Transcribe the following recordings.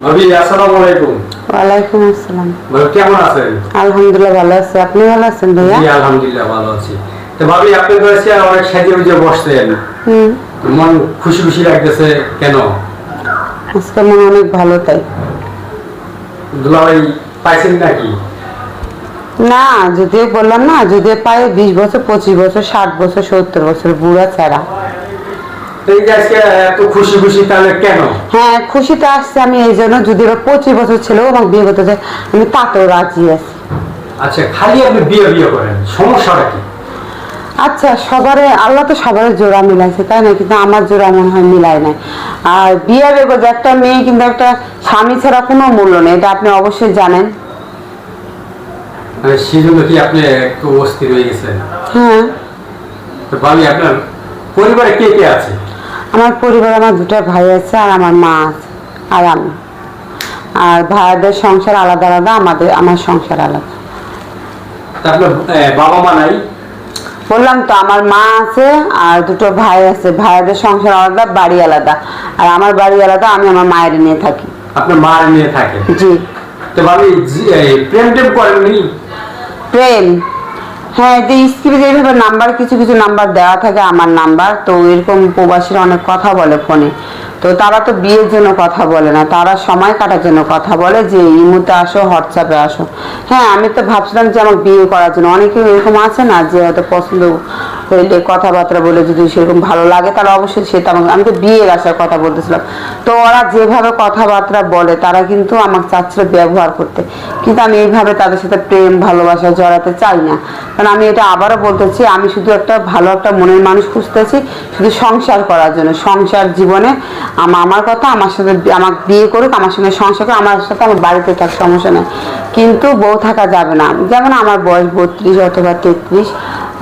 ভাবি আসসালামু আলাইকুম। ওয়ালাইকুম আসসালাম। ভাবি কেমন আছেন? আলহামদুলিল্লাহ ভালো আছি। আপনি ভালো আছেন ভাইয়া? জি আলহামদুলিল্লাহ ভালো আছি। তো ভাবি আপনি তো এসে অনেক সাজে বুঝে বসছেন। হুম। মন খুশি খুশি লাগতেছে কেন? আজকে মনে অনেক ভালো তাই। দুলাভাই পাইছেন নাকি? না যদিও বললাম না যদিও পাই বিশ বছর পঁচিশ বছর ষাট বছর সত্তর বছর বুড়া ছাড়া। এই যে আজকে এত খুশি খুশি তাহলে কেন? হ্যাঁ খুশিতে আসছে আমি এই জন্য। যদি এবার পঁচিশ বছর বিয়ে করতে চাই আমি তাতেও রাজি আছি। আচ্ছা খালি আপনি বিয়ে বিয়ে করেন সমস্যাটা কি? আচ্ছা সবারে আল্লাহ তো জোড়া মিলাইছে তাই না? কিন্তু আমার জোড়া মনে হয় মিলায় নাই। আর বিয়ে একটা মেয়ে কিন্তু একটা স্বামী ছাড়া কোনো মূল্য নেই এটা আপনি অবশ্যই জানেন। মানে সেই জন্য কি আপনি একটু অস্থির হয়ে গেছেন? হ্যাঁ। তো ভাবি আপনার পরিবারে কে কে আছে? আমার পরিবার আমার দুটো ভাই আছে আর আমার মা আছে আর আমি। আর ভাইয়াদের সংসার আলাদা আলাদা আমাদের আমার সংসার আলাদা। বাবা মা নাই? বললাম তো আমার মা আছে আর দুটো ভাই আছে। ভাইয়াদের সংসার আলাদা বাড়ি আলাদা। আর আমার বাড়ি আলাদা আমি আমার মায়ের নিয়ে থাকি। আপনার মার নিয়ে থাকে জি। তো ভাবি প্রেম টেম করেননি? প্রেম। হ্যাঁ যে স্ক্রিপ্টে এইভাবে নাম্বার কিছু কিছু নাম্বার দেওয়া থাকে, আমার নাম্বার তো এরকম প্রবাসীরা অনেক কথা বলে ফোনে। তো তারা তো বিয়ের জন্য কথা বলে না, তারা সময় কাটার জন্য কথা বলে যে ইমুতে আসো হোয়াটসঅ্যাপে আসো। হ্যাঁ আমি তো ভাবছিলাম যে আমার বিয়ে করার জন্য। অনেকে এরকম আছে না যে, হয়তো পছন্দ হইলে কথাবার্তা বলে যদি সেরকম ভালো লাগে, তাহলে অবশ্যই সেটা আমাকে আমি তো বিয়ের আসার কথা বলতেছিলাম। তো ওরা যেভাবে কথাবার্তা বলে, তারা কিন্তু আমাকে চাচ্ছিল ব্যবহার করতে। কিন্তু আমি এইভাবে তাদের সাথে প্রেম, ভালোবাসা জড়াতে চাই না। কারণ আমি এটা আবারও বলতেছি, আমি শুধু একটা ভালো একটা মনের মানুষ খুঁজতেছি, শুধু সংসার করার জন্য। সংসার জীবনে আমা- আমার কথা, আমার সাথে আমাকে বিয়ে করুক, আমার সঙ্গে সংসার করুক, আমার সাথে আমার বাড়িতে থাক, সমস্যা নেই। কিন্তু বউ থাকা যাবে না। যেমন আমার বয়স বত্রিশ অথবা তেত্রিশ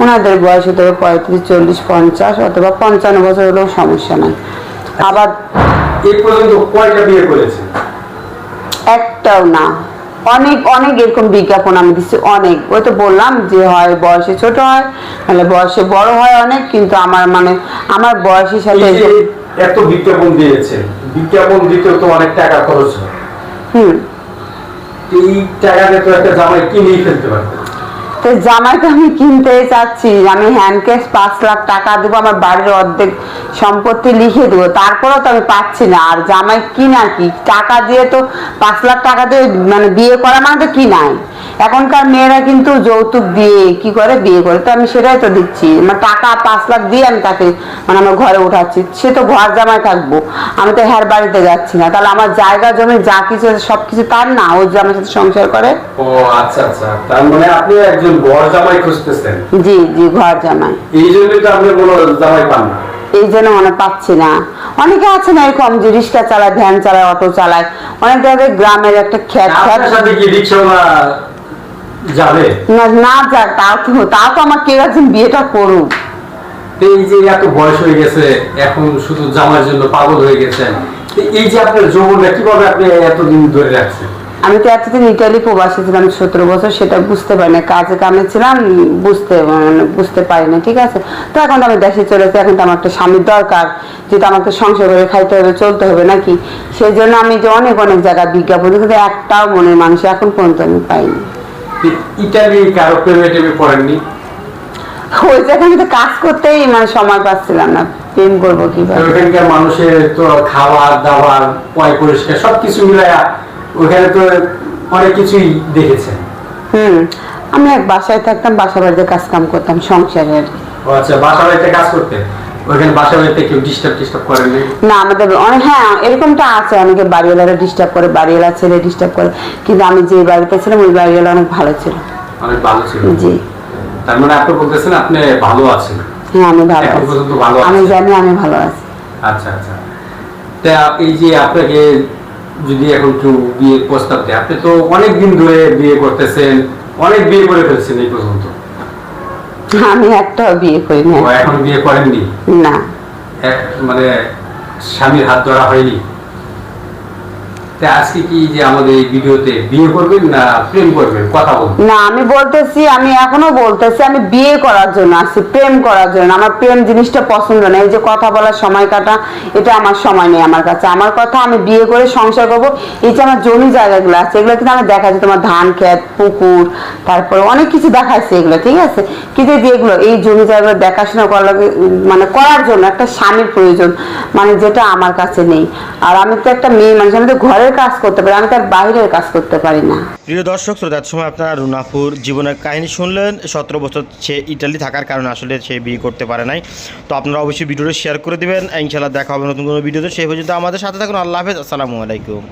ওনাদের বয়স হতে হবে পঁয়ত্রিশ চল্লিশ পঞ্চাশ অথবা পঞ্চান্ন বছর হলেও সমস্যা নাই। আবার এই পর্যন্ত কয়টা বিয়ে করেছেন একটাও না। অনেক অনেক এরকম বিজ্ঞাপন আমি দিচ্ছি অনেক। ওই তো বললাম যে হয় বয়সে ছোট হয় মানে বয়সে বড় হয় অনেক কিন্তু আমার মানে আমার বয়সের সাথে এত বিজ্ঞাপন দিয়েছেন বিজ্ঞাপন দিতেও তো অনেক টাকা খরচ হয়। হুম। এই টাকা দিয়ে তো একটা জামাই কিনেই ফেলতে পারতেন তো জামাইটা আমি কিনতে চাচ্ছি। আমি হ্যান্ড ক্যাশ পাঁচ লাখ টাকা দেবো, আমার বাড়ির অর্ধেক সম্পত্তি লিখে দেবো। তারপরেও তো আমি পাচ্ছি না। আর জামাই কিনা কি? টাকা দিয়ে তো পাঁচ লাখ টাকা দিয়ে মানে বিয়ে করা মানে তো কি নাই? এখনকার মেয়েরা কিন্তু যৌতুক দিয়ে কি করে? বিয়ে করে। তো আমি সেটাই তো দিচ্ছি। মানে টাকা পাঁচ লাখ দিয়ে আমি তাকে মানে আমার ঘরে উঠাচ্ছি। সে তো ঘর জামাই থাকব। আমি তো হ্যার বাড়িতে যাচ্ছি না। তাহলে আমার জায়গা জমি যা কিছু সব কিছু তার না? ও যে আমার সাথে সংসার করে? ও আচ্ছা আচ্ছা। তার মানে আপনি একজন বড় জামাই খুঁজতেছেন? জি জি ঘর জামাই। এই জন্যই তো আপনি কোনো জামাই পান না। এই জন্য মনে পাচ্ছি না। অনেকে আছে না এরকম যে রিক্সা চালায় ভ্যান চালায় অটো চালায়। অনেক গ্রামের একটা খ্যাত খ্যাত আপনার সাথে কি রিক্সাওয়ালা যাবে? না না যাক তাও তো তাও তো আমার কেউ একজন বিয়েটা করুক। এই যে এত বয়স হয়ে গেছে এখন শুধু জামার জন্য পাগল হয়ে গেছেন এই যে আপনার যৌবনটা কীভাবে আপনি এতদিন ধরে রাখছেন? আমি তো এতদিন ইটালি প্রবাসী ছিলাম সতেরো বছর সেটা বুঝতে পারি না। কাজে কামে ছিলাম বুঝতে মানে বুঝতে পারি না ঠিক আছে? তো এখন তো আমি দেশে চলেছি এখন তো আমার একটা স্বামীর দরকার। যেহেতু আমাকে সংসার করে খাইতে হবে চলতে হবে নাকি? সেই জন্য আমি যে অনেক অনেক জায়গায় বিজ্ঞাপন কিন্তু একটাও মনের মানুষ এখন পর্যন্ত আমি পাইনি। ইটালি কারও প্রেমে টেমে পড়েননি? ওই জায়গায় আমি তো কাজ করতেই মানে সময় পাচ্ছিলাম না প্রেম করব কীভাবে? ওখানকার মানুষের তো খাবার দাবার পয় পরিষ্কার সবকিছু মিলায়া ওখানে তো অনেক কিছুই দেখেছেন। হুম আমি এক বাসায় থাকতাম বাসা বাড়িতে কাজ কাম করতাম সংসারে। আচ্ছা বাসা বাড়িতে কাজ করতেন? ওখানে বাসা বাড়িতে কেউ ডিস্টার্ব টিস্টার্ব করেননি না আমাদের অনেক হ্যাঁ এরকমটা আছে। অনেকে বাড়িওয়ালারা ডিস্টার্ব করে বাড়িওয়ালা ছেলে ডিস্টার্ব করে। কিন্তু আমি যে বাড়িতে ছিলাম ওই বাড়িওয়ালা অনেক ভালো ছিল। অনেক ভালো ছিল। জি। তার মানে আপনি বলতেছেন আপনি ভালো আছেন। হ্যাঁ আমি ভালো আছি। আমি জানি আমি ভালো আছি। আচ্ছা আচ্ছা। তা এই যে আপনাকে যদি এখন কেউ বিয়ের প্রস্তাব দেয় আপনি তো অনেক দিন ধরে বিয়ে করতেছেন অনেক বিয়ে করে ফেলছেন এই পর্যন্ত। আমি একটাও বিয়ে করি না এখন বিয়ে করেননি? না। এক মানে স্বামীর হাত ধরা হয়নি? এখনও বলতেছি, আমি বিয়ে করার জন্য প্রেম করার জন্য। আমার প্রেম জিনিসটা পছন্দ এই যে কথা বলার সময় কাটা, এটা আমার সময় নেই আমার কাছে। আমার কথা আমি বিয়ে করে সংসার করব। এই যে আমার জমি জায়গাগুলো আছে, এগুলো কিন্তু আমি দেখাচ্ছি তোমার ধান ক্ষেত, পুকুর, তারপরে অনেক কিছু দেখাচ্ছে এগুলো, ঠিক আছে? কিন্তু এই যে এগুলো, এই জমি জায়গাগুলো দেখাশোনা করার মানে করার জন্য একটা স্বামীর প্রয়োজন মানে যেটা আমার কাছে নেই। আর আমি তো একটা মেয়ে মানুষ, আমি তো ঘরের কাজ করতে পারি, আমি তার বাইরের কাজ করতে পারি না। প্রিয় দর্শক শ্রোতার সময় আপনারা রুনাফুর জীবনের কাহিনী শুনলেন। সতেরো বছর সে ইটালি থাকার কারণে আসলে সে বিয়ে করতে পারে নাই। তো আপনারা অবশ্যই ভিডিওটা শেয়ার করে দেবেন। ইনশাল্লাহ দেখা হবে নতুন কোনো ভিডিওতে। সেই পর্যন্ত আমাদের সাথে থাকুন। আল্লাহ হাফেজ। আসসালামু আলাইকুম।